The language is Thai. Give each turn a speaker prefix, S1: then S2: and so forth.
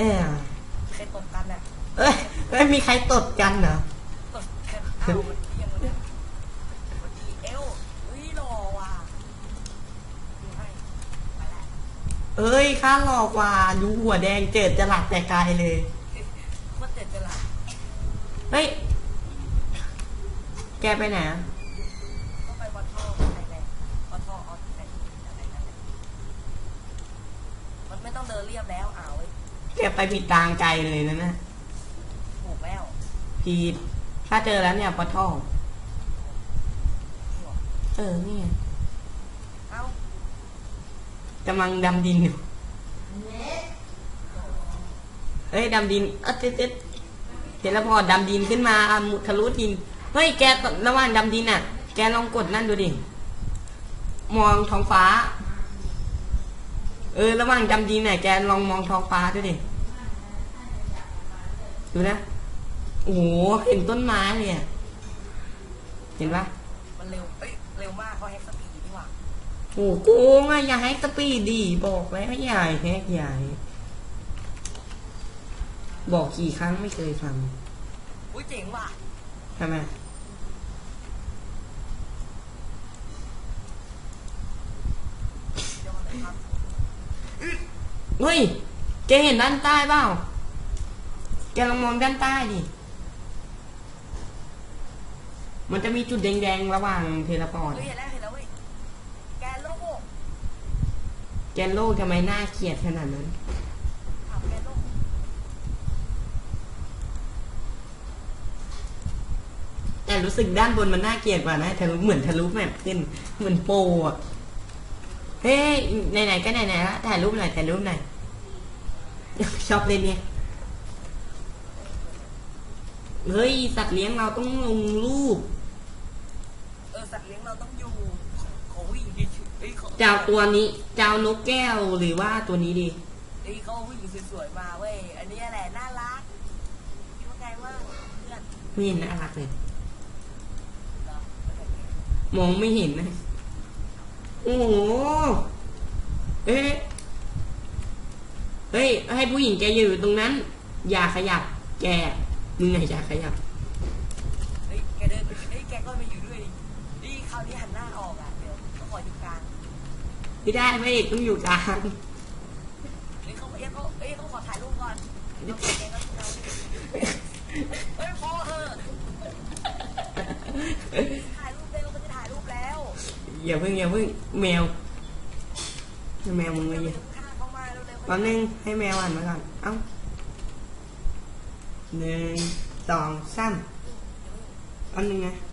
S1: เออ
S2: ใครตบกันน่ะ
S1: เอ้ยไม่มีใครตดกันเหรอ
S2: ตบกันเอ้ามันเที่ยงวันนี้วันดีเอลเฮ้ยหล่อว่ะดูให้ไปแล้ว
S1: เอ้ยข้าหลอกว่าดูหัวแดงเจิดจะหลับแต่ไกลเลย
S2: โคตรเจ็ดจะหลับ
S1: เฮ้ยแกไปไหนอะ
S2: ต้องไปวัดท่อไทยแลนด์วัดท่อออสไทยอะไรนั่นแหละมันไม่ต้องเดินเรียบแล้วอ้าวเว้ ย
S1: แกไปผิดทางไกลเลยนะนะ
S2: ถูกแล้ว
S1: ผิดถ้าเจอแล้วเนี่ยปะท่อ
S2: จริงเหรอ
S1: เออนี่ไง
S2: เอ้ากำ
S1: ลังดำดินอยู่เฮ้ยดำดินเออเจ๊ดเจ๊ดเห็นแล้วพอดำดินขึ้นมาอะมุทะลุดินเฮ้ยแกระหว่างดำดินอะ แกลองกดนั่นดูดิมองท้องฟ้า เออระหว่างดำดินน่ะแกลองมองท้องฟ้าดูดิ ดูนะ โอ้โหเห็นต้นไม้เลยอะเห็นปะ
S2: มันเร็วเอ้ยเร็วมากเพราะแฮกสปีดนี่หว่า
S1: โอ้โหโกงอะอย่าให้สปีดดีบอกแล้วอย่าแฮกอย่าบอกกี่ครั้งไม่เคยฟัง
S2: อุ้ยเจ๋งว่ะ
S1: ทำไม
S2: ยอดเลยครับ
S1: เฮ้ยแกเห็นด้านใต้เปล่า แกลองมองด้านใต้ดิมันจะมีจุดแดงๆระหว่างเทเลพอร์ต
S2: เฮ้ยเห็นแล้วเห็นแล้วเว้ยแกโลก
S1: แกนโลกทำไมน่าเกลียดขนาดนั้น
S2: ถามแกโลก
S1: แต่รู้สึกด้านบนมันน่าเกลียดกว่านะทะลุเหมือนทะลุแมปขึ้นเหมือนโปรอะเฮ้ยไหนๆก็ไหนๆละถ่ายรูปหน่อยถ่ายรูปหน่อยชอบเล่นเนี่ย เฮ้ย สัตว์เลี้ยงเราต้องลงรูป
S2: เออสัตว์เลี้ยงเราต้องอยู่ขอวิ่งดิเฮ้ยขอ
S1: เจ้าตัวนี้ เจ้านกแก้วหรือว่าตัวนี้ดี
S2: เฮ้ยเขาวิ่งสวยๆมาเว้ยอันนี้แหละน่ารักคิดว่าไงว่างเพื่อน
S1: ไม่เห็นน่ารักเลย
S2: เหรอ
S1: มองไม่เห็นนะ โอ้โห เอ๊ะเฮ้ย ให้ผู้หญิงแกอยู่ตรงนั้น อย่าขยับแก มึงไงอย่าขยับ
S2: เฮ้ยแกเดินไปเฮ้ยแกก็มาอยู่ด้วยดินี่คราวนี้หันหน้าออกอะเดี๋ยวเขาขออยู่กลาง
S1: ไม่ได้พระเอกต้องอยู่กลาง
S2: เฮ้ยเขาเอ้ยเขาเอ้ยเขาขอถ่ายรูปก่อนเดี๋ยวแกก็เอาเฮ้ยพอเถอะถ่ายรูปเร็วมันจะถ่ายรูปแล้ว
S1: อย่าเพิ่งอย่าเพิ่งแมวให้แมวมึงมาเยอะ
S2: ข้างเข้ามาเร็วๆ
S1: แป๊บนึงให้แมวอ่านมาก่อนเอ้า หนึ่งสองสามแป๊บนึงนะ